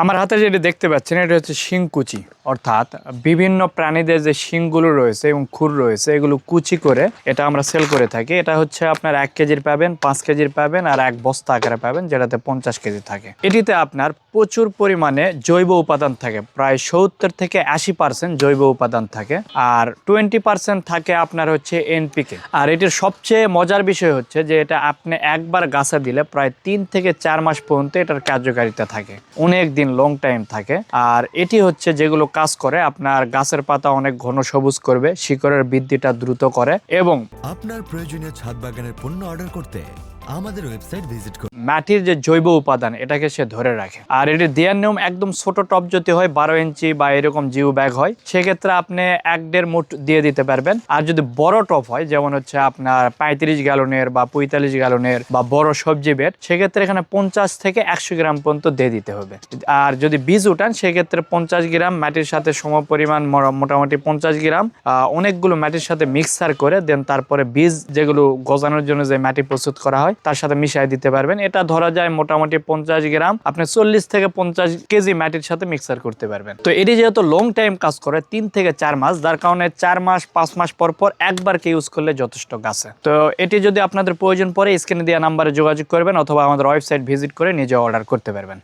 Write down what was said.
আমার হাতে যেটি দেখতে পাচ্ছেন এটা হচ্ছে শিংকুচি। অর্থাৎ বিভিন্ন প্রাণীদের যে শিংগুলো রয়েছে এবং খুর রয়েছে, এগুলো কুচি করে এটা আমরা সেল করে থাকি। এটা হচ্ছে আপনার এক কেজির পাবেন, পাঁচ কেজির পাবেন আর এক বস্তা আকারে পাবেন, যেটাতে পঞ্চাশ কেজি থাকে। এটিতে আপনার প্রচুর পরিমাণে জৈব উপাদান থাকে, প্রায় সত্তর থেকে আশি পার্সেন্ট জৈব উপাদান থাকে আর টোয়েন্টি পার্সেন্ট থাকে আপনার হচ্ছে এনপিকে আর এটির সবচেয়ে মজার বিষয় হচ্ছে যে এটা আপনি একবার গাছে দিলে প্রায় তিন থেকে চার মাস পর্যন্ত এটার কার্যকারিতা থাকে। অনেক দিন লং টাইম থাকে। আর এটি হচ্ছে যেগুলো কাজ করে, আপনার গাছের পাতা অনেক ঘন সবুজ করবে, শিকড়ের বৃদ্ধিটা দ্রুত করে এবং আপনার প্রয়োজনীয় ছাদ বাগানের পণ্য অর্ডার করতে আমাদের ওয়েবসাইট ভিজিট করুন। মাটির যে জৈব উপাদান, এটাকে সে ধরে রাখে। আর এটি দেওয়ার নিয়ম একদম ছোট টপ যদি হয়, বারো ইঞ্চি বা এরকম জিও ব্যাগ হয়, সেক্ষেত্রে আপনি এক দেড় মুঠ দিয়ে দিতে পারবেন। আর যদি বড় টপ হয়, যেমন হচ্ছে আপনার পঁয়ত্রিশ গ্যালনের বা পঁয়তাল্লিশ গ্যালনের বা বড় সবজি বেড সেক্ষেত্রে এখানে পঞ্চাশ থেকে একশো গ্রাম পর্যন্ত দিয়ে দিতে হবে। আর যদি বীজ উঠান, সেক্ষেত্রে পঞ্চাশ গ্রাম মাটির সাথে সম পরিমাণ মোটা- মোটামুটি পঞ্চাশ গ্রাম অনেকগুলো মাটির সাথে মিক্সার করে, দেন তারপরে বীজ যেগুলো গজানোর জন্য যে মাটি প্রস্তুত করা হয় তার সাথে মিশাই দিতে পারবেন। এটা ধরা যায় মোটামুটি পঞ্চাশ গ্রাম। আপনি চল্লিশ থেকে পঞ্চাশ কেজি মাটির সাথে মিক্সার করতে পারবেন। তো এটি যেহেতু লং টাইম কাজ করে, তিন থেকে চার মাস, যার কারণে চার মাস, পাঁচ মাস পর পর একবার কে ইউজ করলে যথেষ্ট গাছে তো এটি যদি আপনাদের প্রয়োজন পরে স্ক্রিনে দেওয়া নাম্বারে যোগাযোগ করবেন অথবা আমাদের ওয়েবসাইট ভিজিট করে নিজে অর্ডার করতে পারবেন।